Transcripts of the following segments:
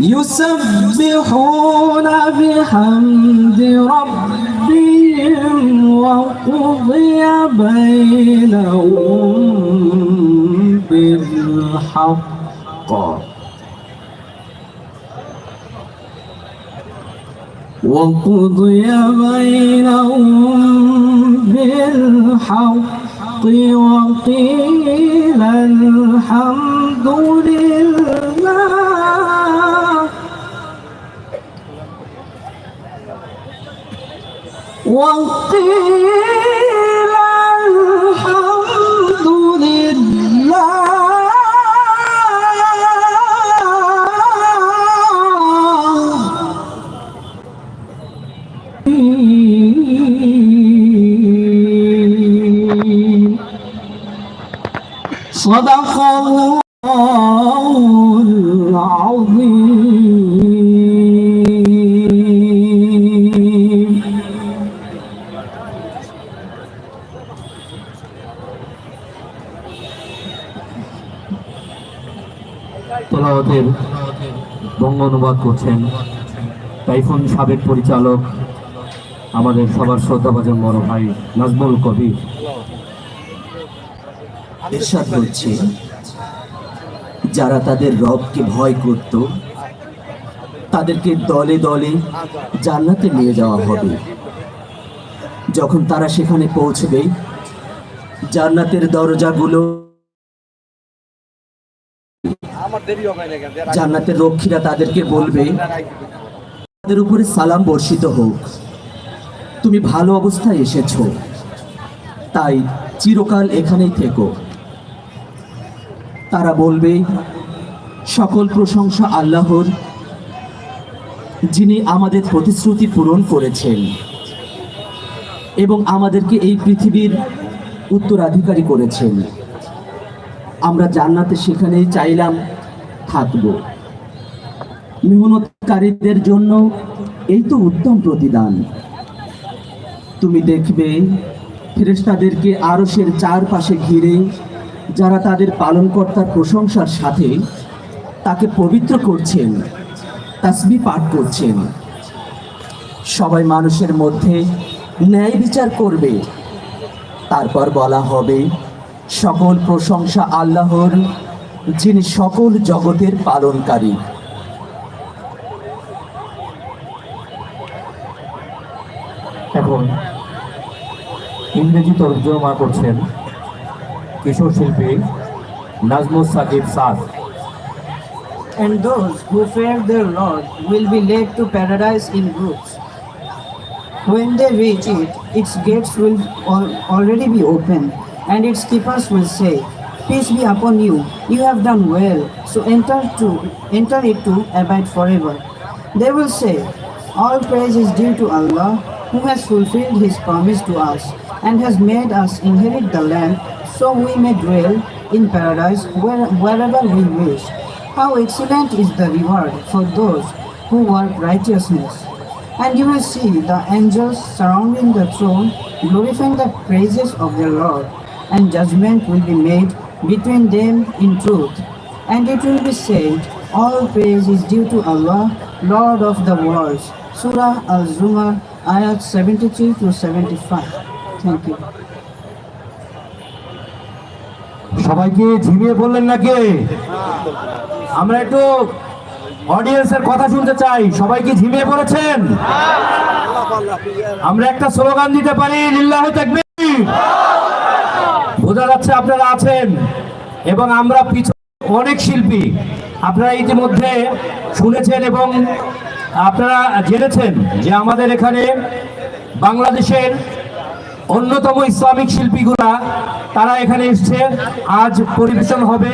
يسبحون بحمد ربهم وقضي بينهم بالحق. وقضي بينهم بالحق. وقيل الحمد لله. وقيل করছেন। টাইফুন সাবেক পরিচালক আমাদের সবার শ্রদ্ধাভাজন বড় ভাই নাজমুল কবির। এরশাদ যারা তাদের রবকে ভয় করত, তাদেরকে দলে দলে জান্নাতে নিয়ে যাওয়া হবে। যখন তারা সেখানে পৌঁছবে, জান্নাতের দরজাগুলো জান্নাতের রক্ষীরা তাদেরকে বলবে তাদের উপরে সালাম বর্ষিত হোক। তুমি ভালো অবস্থায় এসেছ। তাই চিরকাল এখানেই থেকো। তারা বলবে, সকল প্রশংসা আল্লাহর, যিনি আমাদের প্রতিশ্রুতি পূরণ করেছেন এবং আমাদেরকে এই পৃথিবীর উত্তরাধিকারী করেছেন। আমরা জান্নাতে সেখানেই চাইলাম থাকব। মেহনতকারীদের জন্য এই তো উত্তম প্রতিদান। তুমি দেখবে, ফেরেশতাদেরকে আরশের চারপাশে ঘিরে যারা তাদের পালনকর্তার প্রশংসার সাথে তাকে পবিত্র করছেন তাসবি পাঠ করছেন। সবাই মানুষের মধ্যে ন্যায় বিচার করবে। তারপর বলা হবে, সকল প্রশংসা আল্লাহর যিনি সকল জগতের পালনকারী এখন ইংরেজি তর্জমা করছেন কিশোর শিল্পী নাজমুল সাকিব সাদ And those who fear their Lord will be led to paradise in groups. When they reach it, its gates will al- already be open, and its keepers will say, Peace be upon you, you have done well, so enter to enter it to abide forever. They will say, All praise is due to Allah, who has fulfilled his promise to us, and has made us inherit the land, so we may dwell in paradise where, wherever we wish. How excellent is the reward for those who work righteousness. And you will see the angels surrounding the throne, glorifying the praises of their Lord, and judgment will be made between them in truth. And it will be said, All praise is due to Allah, Lord of the worlds. Surah Al Zumar, ayat 73 to 75. Thank you. সবাইকে ঝিমিয়ে বললেন নাকি আমরা একটু অডিয়েন্সের কথা শুনতে চাই সবাইকে ঝিমিয়ে পড়েছেন আমরা একটা স্লোগান দিতে পারি লিল্লাহ তাকবীর যাচ্ছে, আপনারা আছেন। এবং আমরা অনেক শিল্পী। আপনারা ইতিমধ্যে শুনেছেন এবং আপনারা জেনেছেন যে আমাদের এখানে বাংলাদেশের অন্যতম ইসলামিক শিল্পীগুলা, তারা এখানে এসছে। আজ পরিবেশন হবে।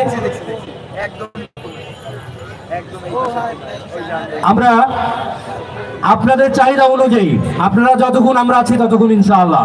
আমরা আপনাদের চাহিদা অনুযায়ী, আপনারা যতক্ষণ আমরা আছি ততক্ষণ ইনশাআল্লাহ।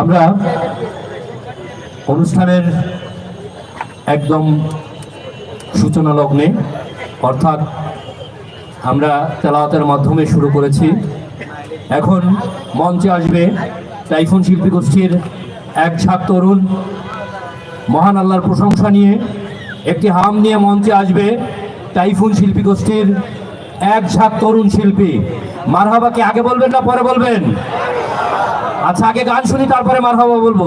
আমরা অনুষ্ঠানের একদম সূচনা লগ্নে, অর্থাৎ আমরা তেলাওয়াতের মাধ্যমে শুরু করেছি। এখন মঞ্চে আসবে টাইফুন শিল্পী গোষ্ঠীর এক ঝাঁক তরুণ। মহান আল্লাহর প্রশংসা নিয়ে একটি হাম নিয়ে মঞ্চে আসবে টাইফুন শিল্পী গোষ্ঠীর এক ঝাঁক তরুণ শিল্পী। মারহাবাকে আগে বলবেন না পরে বলবেন? আচ্ছা আগে গান শুনি, তারপরে মারহাবা বলব।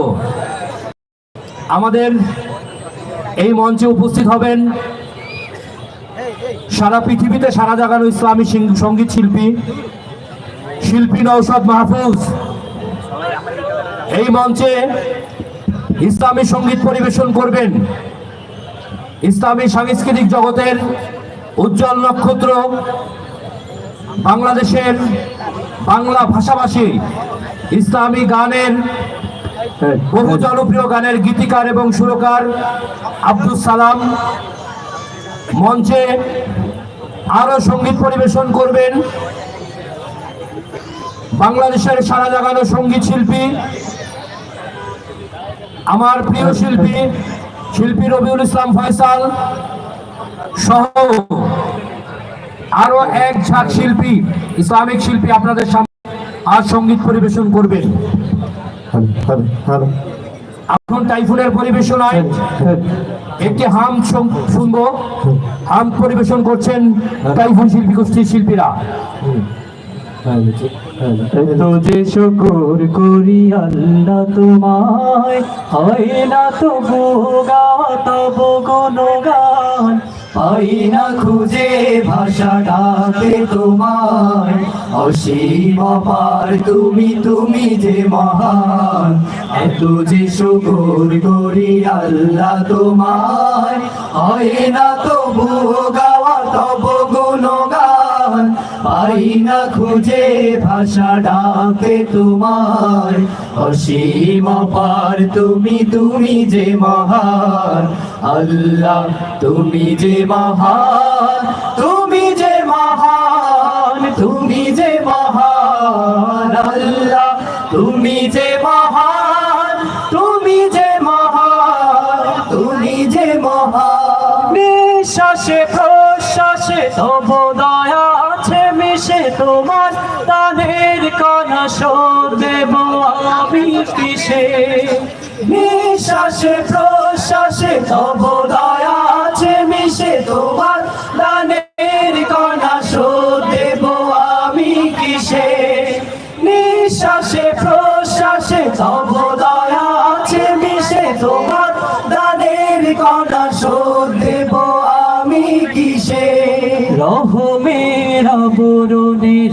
আমাদের এই মঞ্চে উপস্থিত হবেন সারা পৃথিবীতে সারা জাগানো ইসলামী সংগীত শিল্পী শিল্পী নৌসদ মাহফুজ। এই মঞ্চে ইসলামী সংগীত পরিবেশন করবেন ইসলামী সাংস্কৃতিক জগতের উজ্জ্বল নক্ষত্র বাংলাদেশের বাংলা ভাষাভাষী ইসলামী গানের, বহু জনপ্রিয় গানের গীতিকার এবং সুরকার আব্দুল সালাম মঞ্চে আরও সংগীত পরিবেশন করবেন। বাংলাদেশের সারা জাগানো সংগীত শিল্পী, আমার প্রিয় শিল্পী শিল্পী রবিউল ইসলাম ফয়সাল সহ আরও এক ঝাঁক শিল্পী, ইসলামিক শিল্পী আপনাদের সামনে আর সংগীত পরিবেশন করবেন এখন টাইফুনের পরিবেশন পরিবেশনায় একটি হাম শুনব। হাম। পরিবেশন করছেন টাইফুন শিল্পী গোষ্ঠীর শিল্পীরা। এত যে শুকুর করি আল্লাহ তোমায় হয় না তো গাওয়া তব গুণগান। পাই না খুঁজে ভাষা ডাকে তোমার। অসীম পার তুমি তুমি যে মহান। এত যে শুকুর করি আল্লাহ তোমার। হয় না তো গাওয়া তব গুণগান। পাই না খুঁজে ভাষা ডাকে তোমার। অসীম পার তুমি তুমি যে মহান। আল্লাহ, তুমি যে মহান, তুমি যে মহান, তুমি যে মহান। আল্লাহ, তুমি যে মহান, তুমি যে মহান, তুমি যে মহান। নিঃশ্বাসে, প্রশ্বাসে তব দেব আমি কিসে? নিঃশ্বাসে, প্রশ্বাসে তব দয়া আছে মিশে। তোমার দানের কণা দেব আমি কিসে? নিঃশ্বাসে, প্রশ্বাসে তব দয়া আছে মিশে। তোমার দানের কণা দেব আমি কিসে? রহমের আবরণে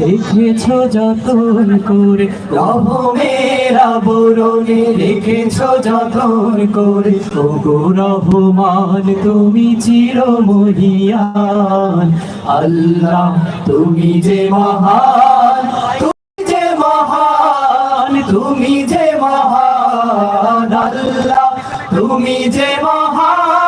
রেখেছ যতন করে, রহমের আবরণে রেখেছ যতন করে। ও গো রহমান, তুমি চির মহিয়ান আল্লাহ, তুমি যে মহান, তুমি যে মহান, তুমি যে মহান। আল্লাহ, তুমি যে মহান।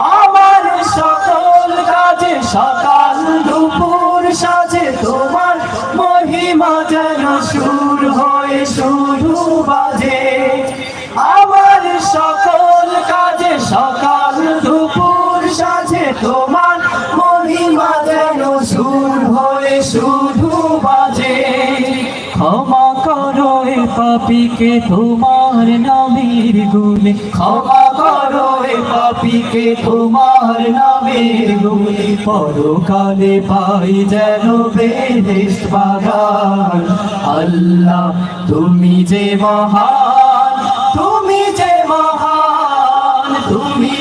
আমার সকল কাজে সকাল দুপুর সাজে তোমার মহিমা যেন সুর হয়ে শুধু বাজে। আমার সকল কাজে সকাল দুপুর সাজে তোমার মহিমা যেন সুর হয়ে শুধু বাজে। ক্ষমা করো পাপিকে তোমার তোমার নামের গুণে ক্ষমা করো এ পাপিকে, তোমার নামের গুণে পরকালে পাই যেন বেহেশ বাগান। আল্লাহ, তুমি যে মহান, তুমি যে মহান, তুমি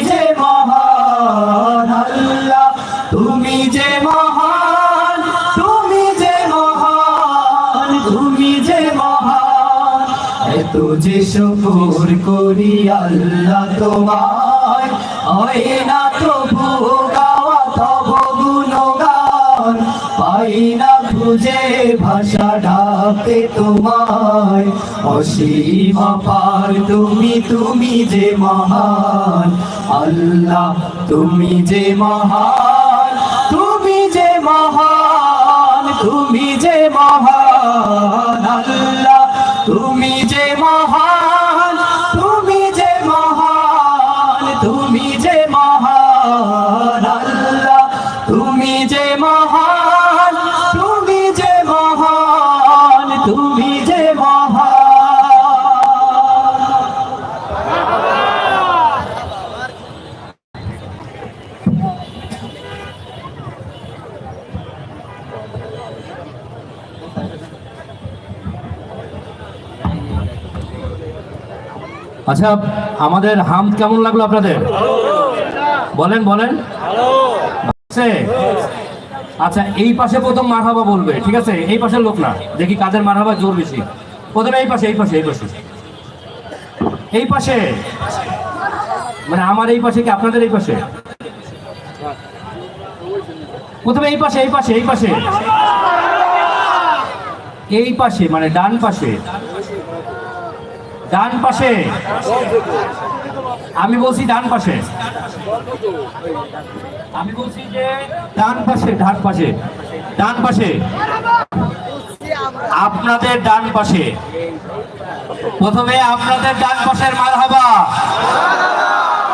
যে শুকুর করি আল্লাহ তোমায়। হয় না তো খুঁজে ভাষা ডাকে তোমায়। অসীম পার তুমি তুমি যে মহান। আল্লাহ, তুমি যে মহান। তুমি যে মহান, তুমি যে মহান। আচ্ছা আমাদের হাম কেমন লাগল আপনাদের? বলেন বলেন? আচ্ছা এই পাশে প্রথম মারহাবা বলবে, ঠিক আছে? এই পাশের লোক না, দেখি কাদের মারহাবা জোর বেশি। প্রথমে এই পাশে এই পাশে এই পাশে। এই পাশে। মানে আমার এই পাশে কি আপনাদের এই পাশে? প্রথমে এই পাশে এই পাশে এই পাশে। এই পাশে মানে ডান পাশে। ডান পাশে। আমি বলছি ডান পাশে। আমি বলছি যে ডান পাশে ডান পাশে। ডান পাশে। আপনাদের ডান পাশে। প্রথমে আপনাদের ডান পাশের মার হবা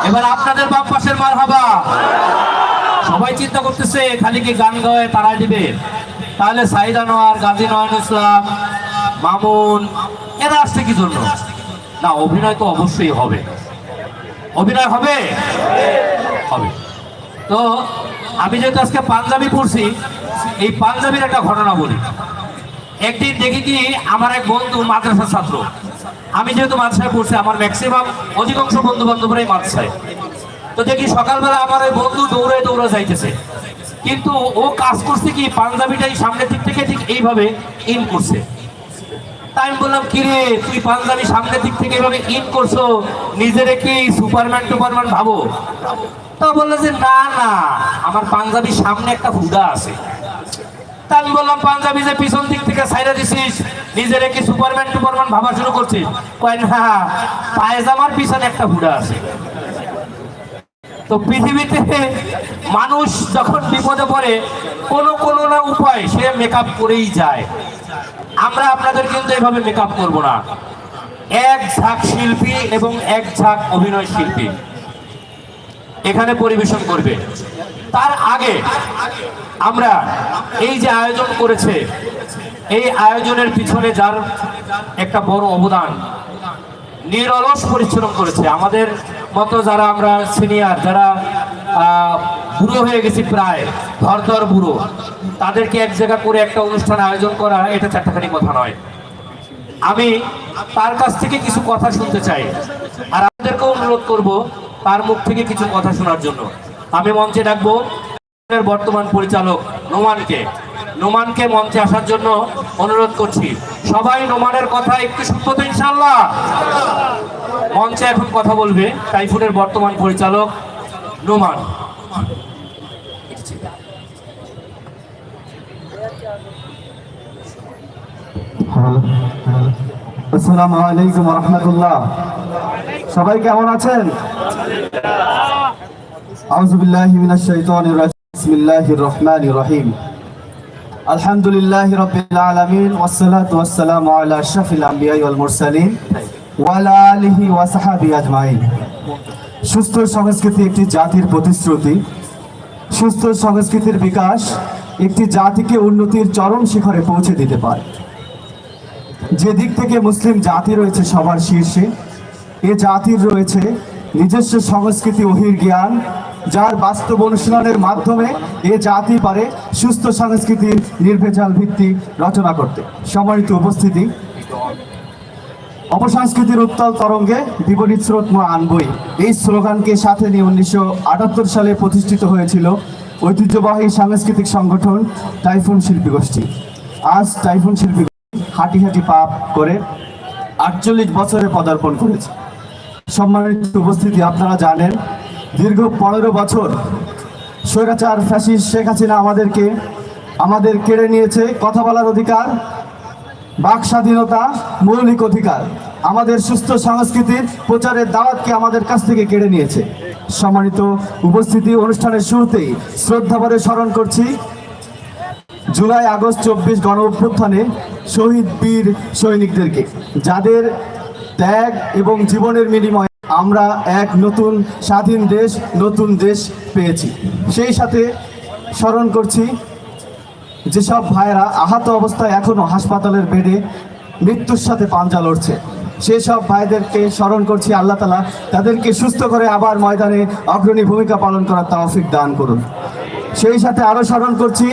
এবার আপনাদের বাম পাশের মার হবা সবাই চিন্তা করতেছে, খালি কি গান গায়ে তারা দিবে? তাহলে সাইদ আনোয়ার গাজী নয়ন ইসলাম, মামুন, এরা আসছে কি জন্য? না, অভিনয় তো অবশ্যই হবে। অভিনয় হবে? হবে। তো, আমি যেহেতু আজকে পাঞ্জাবি পড়ছি এই পাঞ্জাবির একটা ঘটনা বলি। একদিন দেখি কি, আমার এক বন্ধু মাদ্রাসার ছাত্র। আমি যেহেতু মাদ্রাসায় পড়ছি, আমার ম্যাক্সিমাম অধিকাংশ বন্ধু বান্ধবরাই মাদ্রাসায়। তো দেখি সকালবেলা আমার ওই বন্ধু দৌড়ে দৌড়ে যাইতেছে। কিন্তু ও কাজ করছে কি, পাঞ্জাবিটাই সামনের দিক থেকে ঠিক এইভাবে ইন করছে। তাই আমি বললাম, কিরে, তুই পাঞ্জাবি সামনের দিক থেকে এভাবে ইন করছ? নিজেরে কি সুপারম্যান টুপারম্যান ভাবো? তা বলল যে, না না, আমার পাঞ্জাবি সামনে একটা হুদা আছে। তা আমি বললাম, পাঞ্জাবি যে পিছন দিক থেকে সাইডে দিছিস, নিজেরে কি সুপারম্যান টুপারম্যান ভাবা শুরু করছিস? কয়, না, পায়জামার পিছনে একটা হুডা আছে। তো পৃথিবীতে মানুষ যখন বিপদে পড়ে, কোনো কোনো না উপায় সে মেকআপ করেই যায়। আমরা আপনাদের কিন্তু এভাবে মেকআপ করব না। এক ঝাঁক শিল্পী এবং এক ঝাঁক অভিনয় শিল্পী। এখানে পরিবেশন করবে। তার আগে আমরা এই যে আয়োজন করেছে, এই আয়োজনের পিছনে যার একটা বড় অবদান, নিরলস পরিশ্রম করেছে। আমাদের মতো যারা আমরা সিনিয়র যারা বুড়ো হয়ে গেছি প্রায় ধর ধর বুড়ো। তাদেরকে এক জায়গা করে একটা অনুষ্ঠান আয়োজন করা, এটা চারটাখানি কথা নয়। আমি তার কাছ থেকে কিছু কথা শুনতে চাই, আর আপনাদেরকেও অনুরোধ করব তার মুখ থেকে কিছু কথা শোনার জন্য। আমি মঞ্চে ডাকবো বর্তমান পরিচালক নোমানকে। নোমানকে মঞ্চে আসার জন্য অনুরোধ করছি। সবাই নোমানের কথা একটু শুনব তো ইনশাল্লাহ মঞ্চে এখন কথা বলবে টাইফুডের বর্তমান পরিচালক নোমান। আসসালামু আলাইকুম রহমতুল্লাহ। সবাই কেমন আছেন? রহিম। আলহামদুলিল্লাহি রাব্বিল আলামিন ওয়াসসালাতু ওয়াসসালামু আলা আশরাফিল আমবিয়াই ওয়াল মুরসালিন ওয়া আলা আলিহি ওয়া সাহবিহি আজমাইন। সুস্থ সংস্কৃতি একটি জাতির প্রতিশ্রুতি। সুস্থ সংস্কৃতির বিকাশ একটি জাতিকে উন্নতির চরম শিখরে পৌঁছে দিতে পারে। যে দিক থেকে মুসলিম জাতি রয়েছে সবার শীর্ষে, এ জাতির রয়েছে নিজস্ব সংস্কৃতি ওহির জ্ঞান, যার বাস্তব অনুশীলনের মাধ্যমে এ জাতি পারে সুস্থ সংস্কৃতির নির্ভেজাল ভিত্তি রচনা করতে। সম্মানিত উপস্থিতি, অপসংস্কৃতির উত্তাল তরঙ্গে বিপরীত স্রোত মোড় আনবই। এই স্লোগানকে সাথে নিয়ে উনিশশো আটাত্তর সালে প্রতিষ্ঠিত হয়েছিল ঐতিহ্যবাহী সাংস্কৃতিক সংগঠন টাইফুন শিল্পী গোষ্ঠী। আজ টাইফুন শিল্পী হাঁটি হাঁটি পাপ করে আটচল্লিশ বছরে পদার্পণ করেছে। সম্মানিত উপস্থিতি, আপনারা জানেন, দীর্ঘ পনেরো বছর স্বৈরাচার ফ্যাসিস্ট শেখ হাসিনা আমাদেরকে, আমাদের কেড়ে নিয়েছে। কথা বলার অধিকার, বাক স্বাধীনতা মৌলিক অধিকার, আমাদের সুস্থ সংস্কৃতির প্রচারের দাওয়াতকে আমাদের কাছ থেকে কেড়ে নিয়েছে। সম্মানিত উপস্থিতি অনুষ্ঠানের শুরুতেই শ্রদ্ধাভরে স্মরণ করছি জুলাই আগস্ট চব্বিশ গণ অভ্যুত্থানে শহীদ বীর সৈনিকদেরকে, যাদের ত্যাগ এবং জীবনের বিনিময়ে আমরা এক নতুন স্বাধীন দেশ, নতুন দেশ পেয়েছি। সেই সাথে স্মরণ করছি, যেসব ভাইয়েরা আহত অবস্থায় এখনও হাসপাতালের বেডে মৃত্যুর সাথে পাঞ্জা লড়ছে সেই সব ভাইদেরকে স্মরণ করছি আল্লাহ তালা তাদেরকে সুস্থ করে আবার ময়দানে অগ্রণী ভূমিকা পালন করার তৌফিক দান করুন। সেই সাথে আরও স্মরণ করছি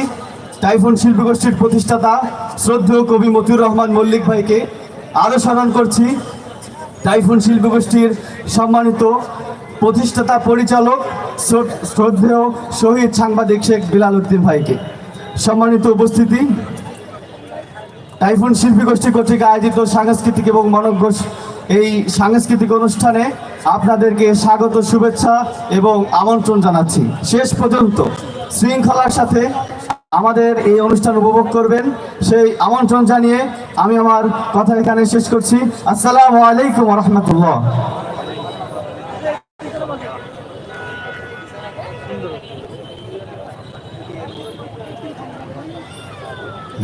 টাইফুন শিল্পী গোষ্ঠীর প্রতিষ্ঠাতা শ্রদ্ধেয় কবি মতিউর রহমান মল্লিক ভাইকে আরও স্মরণ করছি। টাইফুন শিল্পী গোষ্ঠীর সম্মানিত প্রতিষ্ঠাতা পরিচালক শ্রদ্ধেয় শহীদ সাংবাদিক শেখ বিলাল উদ্দিন ভাইকে। সম্মানিত উপস্থিতি। টাইফুন শিল্পী গোষ্ঠী কর্তৃক আয়োজিত সাংস্কৃতিক এবং মনজ্ঞ এই সাংস্কৃতিক অনুষ্ঠানে আপনাদেরকে স্বাগত, শুভেচ্ছা এবং আমন্ত্রণ জানাচ্ছি। শেষ পর্যন্ত শৃঙ্খলার সাথে আমাদের এই অনুষ্ঠান উপভোগ করবেন। সেই আমন্ত্রণ জানিয়ে আমি আমার কথা এখানে শেষ করছি। আসসালামু আলাইকুম রহমতুল্লাহ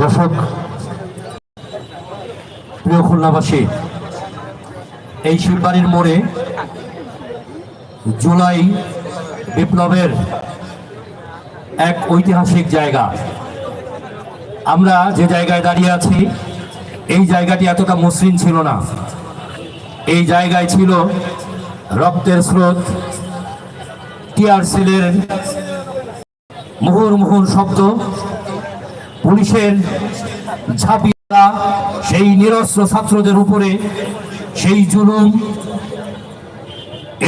দর্শক, প্রিয় খুলনাবাসী, এই শিববাড়ির মোড়ে জুলাই বিপ্লবের এক ঐতিহাসিক জায়গা। আমরা যে জায়গায় দাঁড়িয়ে আছি, এই জায়গাটি এতটা মসৃণ ছিল না। এই জায়গায় ছিল রক্তের স্রোত, টিয়ার সেলের মুহুর মুহুর শব্দ, পুলিশের ঝাঁপিয়া সেই নিরস্ত্র ছাত্রদের উপরে সেই জুলুম।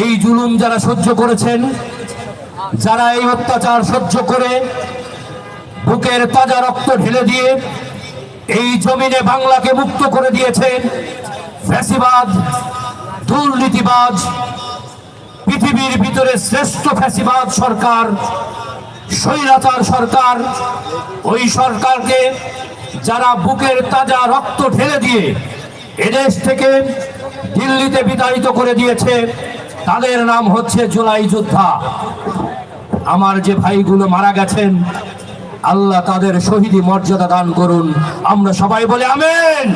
এই জুলুম যারা সহ্য করেছেন যারা এই অত্যাচার সহ্য করে, বুকের তাজা রক্ত ঢেলে দিয়ে এই জমিনে বাংলাকে মুক্ত করে দিয়েছেন ফ্যাসিবাদ, দুর্নীতিবাজ, পৃথিবীর ভিতরে শ্রেষ্ঠ ফ্যাসিবাদ সরকার, স্বৈরাচার সরকার। ওই সরকারকে যারা বুকের তাজা রক্ত ঢেলে দিয়ে এদেশ থেকে দিল্লিতে বিতাড়িত করে দিয়েছে, তাদের নাম হচ্ছে জুলাই যোদ্ধা। আমার যে ভাইগুলো মারা গেছেন, আল্লাহ তাদের শহীদি মর্যাদা দান করুন। আমরা সবাই বলে আমেন।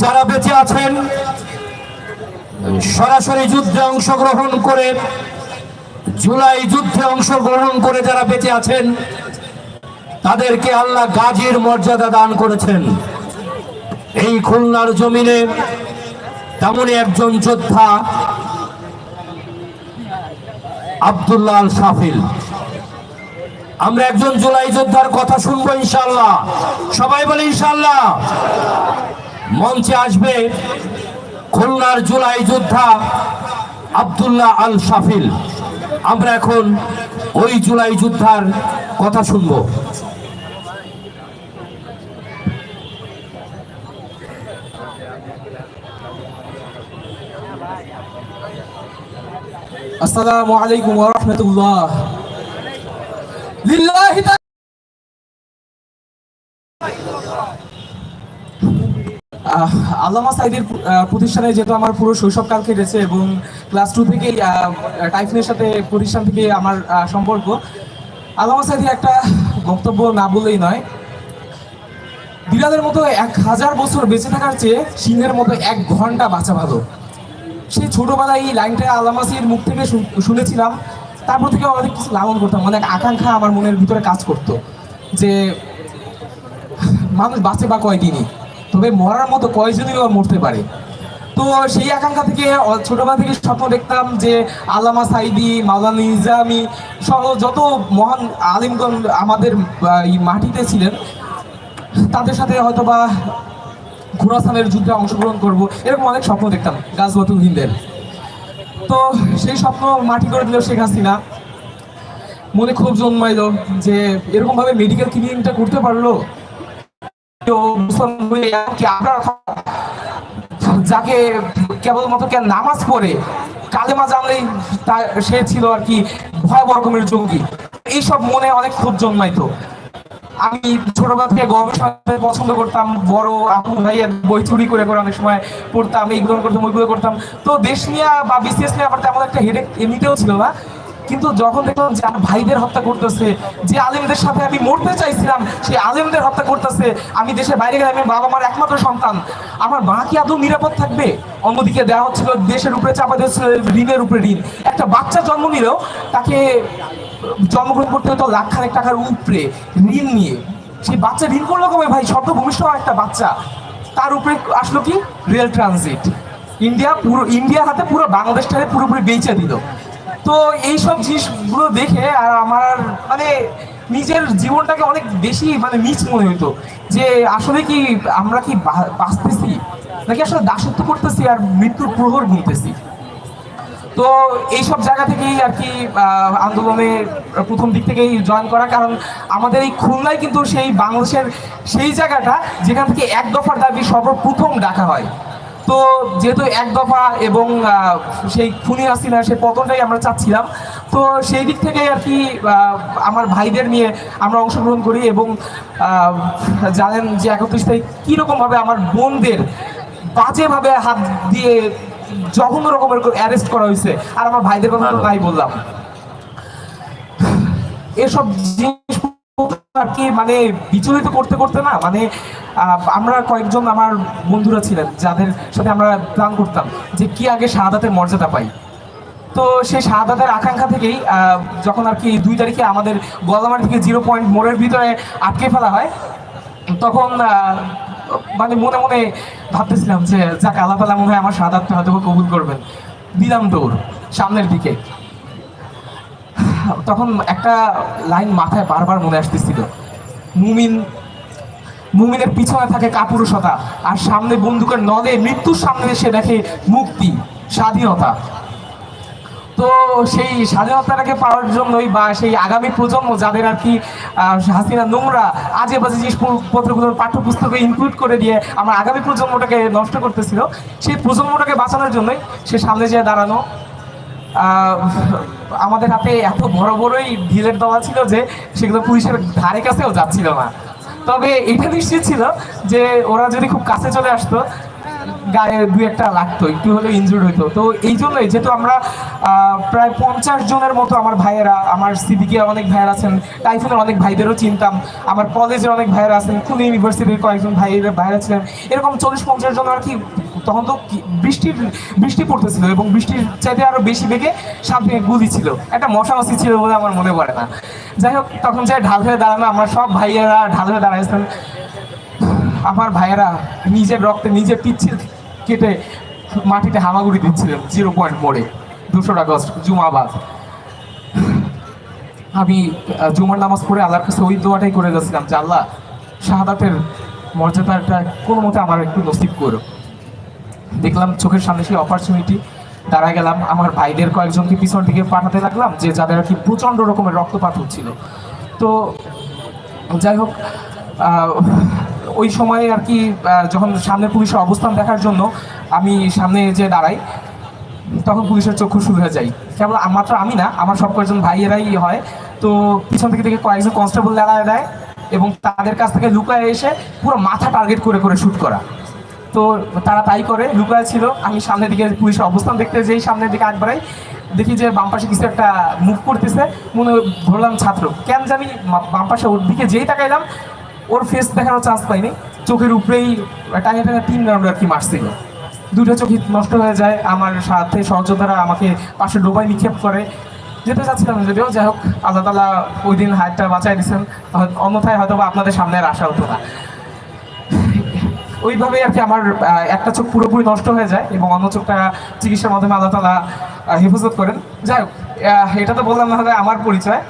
যারা বেঁচে আছেন, সরাসরি যুদ্ধে অংশগ্রহণ করে, জুলাই যুদ্ধে অংশগ্রহণ করে যারা বেঁচে আছেন, তাদেরকে আল্লাহ গাজীর মর্যাদা দান করেছেন। এই খুলনার জমিনে তেমনই একজন যোদ্ধা আব্দুল্লাহ আল সাফিল আমরা একজন জুলাই যোদ্ধার কথা শুনব ইনশাল্লাহ সবাই বলে ইনশাল্লাহ মঞ্চে আসবে খুলনার জুলাই যোদ্ধা আবদুল্লাহ আল সাফিল আমরা এখন ওই জুলাই যোদ্ধার কথা শুনব। আসসালামু আলাইকুম ওয়া রাহমাতুল্লাহ। লিল্লাহি আল্লামা সাইদের প্রতিষ্ঠানে যেহেতু আমার পুরো শৈশবকাল কেটেছে এবং ক্লাস টু আহ, টাইফনের সাথে প্রতিষ্ঠান থেকে আমার সম্পর্ক আল্লামা সাইদের একটা বক্তব্য না বললেই নয়। বিড়ালের মতো এক হাজার বছর বেঁচে থাকার চেয়ে সিংহের মতো এক ঘণ্টা বাঁচা ভালো। সেই ছোটোবেলায় এই লাইনটা আলামাসির মুখ থেকে শুনেছিলাম। তারপর থেকে অনেক কিছু লালন করতাম অনেক আকাঙ্ক্ষা আমার মনের ভিতরে কাজ করতো যে মানুষ বাঁচে বা কয়দিনই, তবে মরার মতো কয়জনই বা মরতে পারে। তো সেই আকাঙ্ক্ষা থেকে ছোটবেলা থেকে স্বপ্ন দেখতাম যে আল্লামা সাইদি, মাওলানা নিজামি সহ যত মহান আলিমগণ আমাদের এই মাটিতে ছিলেন, তাদের সাথে হয়তো বা ঘোরাসানের যুদ্ধে অংশগ্রহণ করব, এরকম অনেক স্বপ্ন দেখতাম, গাজওয়াতুল হিন্দের। তো সেই স্বপ্ন মাটি করে দিল শেখ হাসিনা। মনে খুব জন্মাইলো যে এরকম ভাবে মেডিকেল ক্লিনিকটা করতে পারল। যাকে কেবলমাত্র কেন নামাজ পড়ে, কালেমা জানলেই সে ছিল আর কি ভয়াবহ রকমের জঙ্গি। এইসব মনে অনেক ক্ষোভ জন্মাইতো। আমি ছোটবেলা থেকে গবেষণা পছন্দ করতাম, বড় আপু ভাইয়ের বই চুরি করে করে অনেক সময় পড়তাম এইগুলো করতাম ওইগুলো করতাম। তো দেশ নিয়ে বা বিসিএস নিয়ে আমার তেমন একটা হেডেক এমনিতেও ছিল না। কিন্তু যখন দেখলাম যে আমার ভাইদের হত্যা করতেছে, যে আলিমদের সাথে আমি মরতে চাইছিলাম, সেই আলিমদের হত্যা করতেছে, আমি দেশের বাইরে গেলে আমি বাবা মার একমাত্র সন্তান। আমার মা কি আদৌ নিরাপদ থাকবে? অন্যদিকে দেওয়া হচ্ছিল, দেশের উপরে চাপা দিচ্ছিল ঋণের উপরে ঋণ। একটা বাচ্চা জন্ম নিলেও তাকে জন্মগ্রহণ করতে হতো লাখ খানেক টাকার উপরে ঋণ নিয়ে। সেই বাচ্চা ঋণ করল কমে ভাই? শব্দ ভূমিষ্ঠ একটা বাচ্চা। তার উপরে আসলো কি? Rail transit. ইন্ডিয়া পুরো ইন্ডিয়ার হাতে পুরো বাংলাদেশটাকে পুরোপুরি বেঁচে দিল। তো এইসব জিনিসগুলো দেখে আর আমার মানে নিজের জীবনটাকে অনেক বেশি মানে নিচ মনে হইতো। যে আসলে কি আমরা কি বাঁচতেছি? নাকি আসলে দাসত্ব করতেছি আর মৃত্যুর প্রহর গুনতেছি? তো এইসব জায়গা থেকেই আর কি আহ, আন্দোলনে প্রথম দিক থেকেই জয়েন করা। কারণ আমাদের এই খুলনায় কিন্তু সেই বাংলাদেশের সেই জায়গাটা যেখান থেকে এক দফার দাবি সর্বপ্রথম ডাকা হয়। তো যেহেতু এক দফা এবং সেই খুনি হাসিনা সেই পতনটাই আমরা চাচ্ছিলাম। তো সেই দিক থেকে আর কি আমার ভাইদের নিয়ে আমরা অংশগ্রহণ করি এবং জানেন যে একত্রিশ তারিখ কীরকমভাবে আমার বোনদের বাজেভাবে হাত দিয়ে জঘন্য রকমের অ্যারেস্ট করা হয়েছে। আর আমার ভাইদের কথা তো তাই বললাম। এসব জিনিস আর কি মানে বিচলিত করতে করতে না মানে আমরা কয়েকজন আমার বন্ধুরা ছিলেন, যাদের সাথে আমরা প্ল্যান করতাম যে কি আগে শাহাদাতের মর্যাদা পাই। তো সেই শাহাদাতের আকাঙ্ক্ষা থেকেই যখন আর কি দুই তারিখে আমাদের গলামার থেকে জিরো পয়েন্ট মোড়ের ভিতরে আটকে ফেলা হয়, তখন মানে মনে মনে ভাবতেছিলাম যে, যাক, আল্লাহ তালা মনে হয় আমার শাহাদাতটা হয়তো কবুল করবেন। দিলাম দৌড়, সামনের দিকে। তখন একটা লাইন মাথায় বারবার মনে আসতেছিল। মুমিন, মুমিনের পিছনে থাকে কাপুরুষতা, আর সামনে বন্দুকের নলে মৃত্যুর সামনে এসে দেখে মুক্তি, স্বাধীনতা। তো সেই স্বাধীনতাটাকে পাওয়ার জন্যই বা সেই আগামী প্রজন্ম যাদের আর কি হাসিনা নোংরা আজে বাজে জিনিসপত্রগুলোর পাঠ্যপুস্তকে ইনক্লুড করে দিয়ে আমার আগামী প্রজন্মটাকে নষ্ট করতেছিল, সেই প্রজন্মটাকে বাঁচানোর জন্যই সে সামনে যেয়ে দাঁড়ানো। আমাদের হাতে এত বড় বড়ই ঢিলের দলা ছিল যে সেগুলো পুলিশের ধারে কাছেও যাচ্ছিল না। তবে এটা নিশ্চিত ছিল যে ওরা যদি খুব কাছে চলে আসতো গায়ে দু একটা লাগতো, একটু হলেও ইনজুর্ড হইতো। তো এই জন্যই যেহেতু আমরা প্রায় পঞ্চাশ জনের মতো আমার ভাইয়েরা, আমার সিভিকে অনেক ভাইয়েরা আছেন, টাইফুনের অনেক ভাইদেরও চিনতাম, আমার কলেজের অনেক ভাইয়েরা আছেন, খুনি ইউনিভার্সিটির কয়েকজন ভাইয়ের ভাইয়েরা ছিলেন। এরকম চল্লিশ, পঞ্চাশ জন আর কি, তখন তো বৃষ্টির বৃষ্টি পড়তেছিল এবং বৃষ্টির চাইতে আরও বেশি বেগে সামনে গুলি ছিল। একটা মশা মশামাছি ছিল বলে আমার মনে পড়ে না। যাই হোক, তখন যাই ঢাল হয়ে দাঁড়ানো, আমরা সব ভাইয়েরা ঢাল হয়ে দাঁড়াইছেন আমার ভাইয়েরা নিজের রক্তে নিজের পিচ্ছিল কেটে মাটিতে হামাগুড়ি দিচ্ছিলেন জিরো পয়েন্ট মোড়ে, দুশোর আগস্ট, জুমাবাদ। আমি জুমার নামাজ পড়ে আল্লাহর কাছে ওই দোয়াটাই করে যাচ্ছিলাম যে, আল্লাহ, শাহাদাতের মর্যাদাটা কোনো মতে আমার একটু নসিব করো। দেখলাম চোখের সামনে সেই অপরচুনিটি দাঁড়ায় গেলাম, আমার ভাইদের কয়েকজনকে পিছন দিকে পাঠাতে লাগলাম, যে যাদের আর কি প্রচণ্ড রকমের রক্তপাত হচ্ছিল। তো, যাই হোক ওই সময় আর কি যখন সামনে পুলিশের অবস্থান দেখার জন্য আমি সামনে যে দাঁড়াই, তখন পুলিশের চক্ষু শুরু হয়ে যায়। কেবল মাত্র আমি না, আমার সব কয়েকজন ভাইয়েরাই হয়। তো পিছন থেকে থেকে কয়েকজন কনস্টেবল দাঁড়ায় দেয় এবং তাদের কাছ থেকে লুকায় এসে পুরো মাথা টার্গেট করে করে শ্যুট করা। তো তারা তাই করে, লুকায় ছিল। আমি সামনের দিকে পুলিশের অবস্থান দেখতে যেই সামনের দিকে আগ বাড়াই, দেখি যে বাম পাশে কিছু একটা মুভ করতেছে। মনে ধরলাম ছাত্র। কেন জানি মা- বাম পাশে ওর দিকে যেই তাকাইলাম ওর ফেস দেখানোর চান্স পাইনি। চোখের উপরেই টাঙে টাঙে তিন রাউন্ড আর কি মারছিল। দুটো চোখই নষ্ট হয়ে যায়। আমার সাথে সহযোদ্ধারা আমাকে পাশে ডোবায় নিক্ষেপ করে। যেতে চাচ্ছিলাম যদিও, যাই হোক, আল্লাহ তালা ওই দিন হাতটা বাঁচাই দিয়েছেন। অন্যথায় হয়তো বা আপনাদের সামনে আর আসা হতো না। ওইভাবেই আর কি আমার একটা চোখ পুরোপুরি নষ্ট হয়ে যায় এবং অন্য চোখটা চিকিৎসার মাধ্যমে আল্লাহ তালা হেফাজত করেন। যাই হোক এটা তো বললাম না হলে আমার পরিচয়।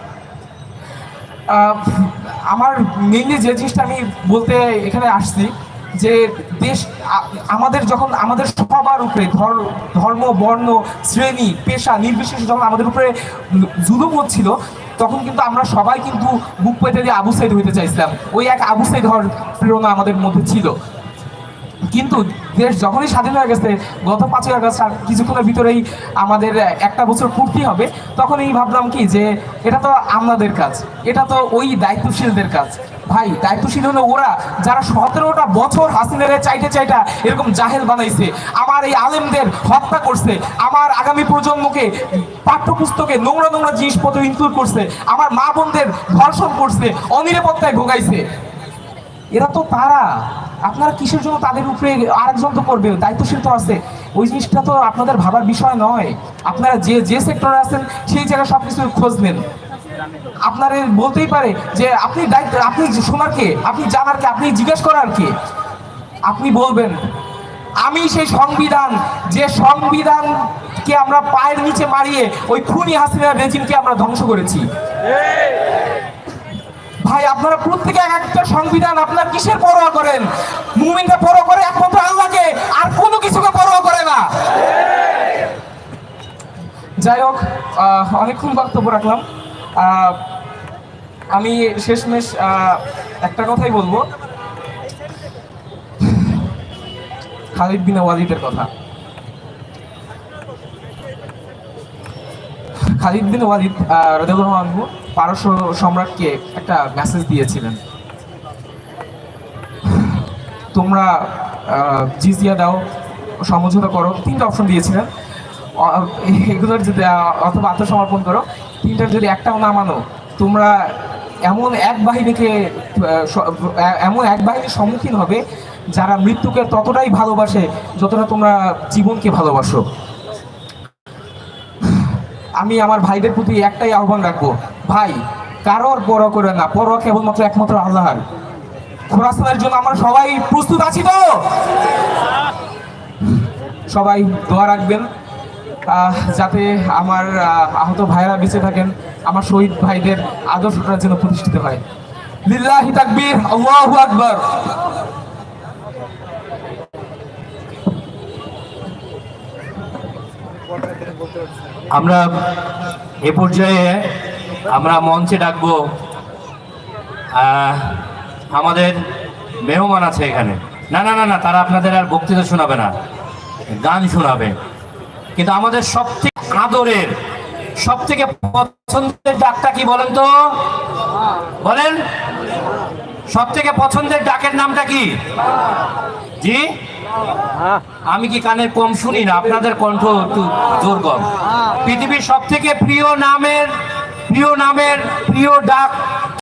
আমার মেইনলি যে জিনিসটা আমি বলতে এখানে আসছি, যে দেশ আমাদের যখন, আমাদের সবার উপরে ধর- ধর্ম, বর্ণ, শ্রেণি, পেশা নির্বিশেষে যখন আমাদের উপরে জুলুম হচ্ছিল, তখন কিন্তু আমরা সবাই কিন্তু বুক পেতে দিয়ে আবু সাইড হইতে চাইছিলাম। ওই এক আবু সাইড হওয়ার প্রেরণা আমাদের মধ্যে ছিল। কিন্তু দেশ যখনই স্বাধীন হয়ে গেছে, গত পাঁচই আগস্ট আর কিছুক্ষণের ভিতরেই আমাদের একটা বছর পূর্তি হবে, তখনই ভাবলাম কি যে এটা তো আমাদের কাজ, এটা তো ওই দায়িত্বশীলদের কাজ। ভাই, দায়িত্বশীল হলো ওরা, যারা সতেরোটা বছর হাসিনের চাইতে চাইটা এরকম জাহেল বানাইছে, আমার এই আলেমদের হত্যা করছে, আমার আগামী প্রজন্মকে পাঠ্যপুস্তকে নোংরা নোংরা জিনিসপত্র ইনক্লুড করছে, আমার মা বোনদের ধর্ষণ করছে, অনিরাপত্তায় ভোগাইছে। এরা তো তারা। আপনারা কিসের জন্য তাদের উপরে আরেকজন তো করবেন? দায়িত্বশীল তো আছে। ওই জিনিসটা তো আপনাদের ভাবার বিষয় নয়। আপনারা যে যে সেক্টরে আছেন, সেই জায়গায় সব কিছুর খোঁজ নেন। আপনারা বলতেই পারে যে, আপনি দায়িত্ব, আপনি শোনার কে? আপনি জানার কে? আপনি জিজ্ঞেস করার কে? আপনি বলবেন, আমি সেই সংবিধান, যে সংবিধানকে আমরা পায়ের নিচে মারিয়ে ওই খুনি হাসিনা রেজিমকে আমরা ধ্বংস করেছি। ভাই, আপনারা প্রত্যেকে এক একটা সংবিধান আপনার কিসের পরোয়া করেন? মুমিনটা পরোয়া করে, একমাত্র আল্লাহকে, আর কোনো কিছুকে পরোয়া করে না। যাই হোক অনেকক্ষণ বক্তব্য রাখলাম। আমি শেষমেশ একটা কথাই বলব। খালিদ বিন ওয়ালিদের কথা। খালিদ বিন ওয়ালিদ রাদিয়াল্লাহু আনহু পারস্য সম্রাটকে একটা মেসেজ দিয়েছিলেন। তোমরা জিজিয়া দাও, সমঝোতা করো। তিনটা অপশন দিয়েছিলেন। এগুলোর যদি অথবা আত্মসমর্পণ করো। তিনটার যদি একটাও না মানো, তোমরা এমন এক বাহিনীকে এমন এক বাহিনীর সম্মুখীন হবে যারা মৃত্যুকে ততটাই ভালোবাসে যতটা তোমরা জীবনকে ভালোবাসো। আমি আমার ভাইদের প্রতি একটাই আহ্বান রাখব, ভাই, কারোর পরোয়া করে না, পরোয়া কেবলমাত্র একমাত্র আল্লাহর। খোরাসানের জন্য আমরা সবাই প্রস্তুত আছি তো? সবাই দোয়া রাখবেন যাতে আমার আহত ভাইরা বেঁচে থাকেন, আমার শহীদ ভাইদের আদর্শটার জন্য প্রতিষ্ঠিত হয়। লিল্লাহি তাকবীর, আল্লাহু আকবার। আমরা এ পর্যায়ে আমরা মঞ্চে ডাকবো আমাদের মেহমান আছে এখানে। না না না না, তারা আপনাদের আর বক্তৃতা শোনাবে না, গান শোনাবে। কিন্তু আমাদের সব থেকে আদরের সব থেকে পছন্দের ডাকটা কি বলেন তো? বলেন সব থেকে পছন্দের ডাকের নামটা কি? জি? আমি কি কানে কম শুনি না? আপনাদের কণ্ঠ একটু জোর কম পৃথিবীর সব থেকে প্রিয় নামের প্রিয় নামের, প্রিয় ডাক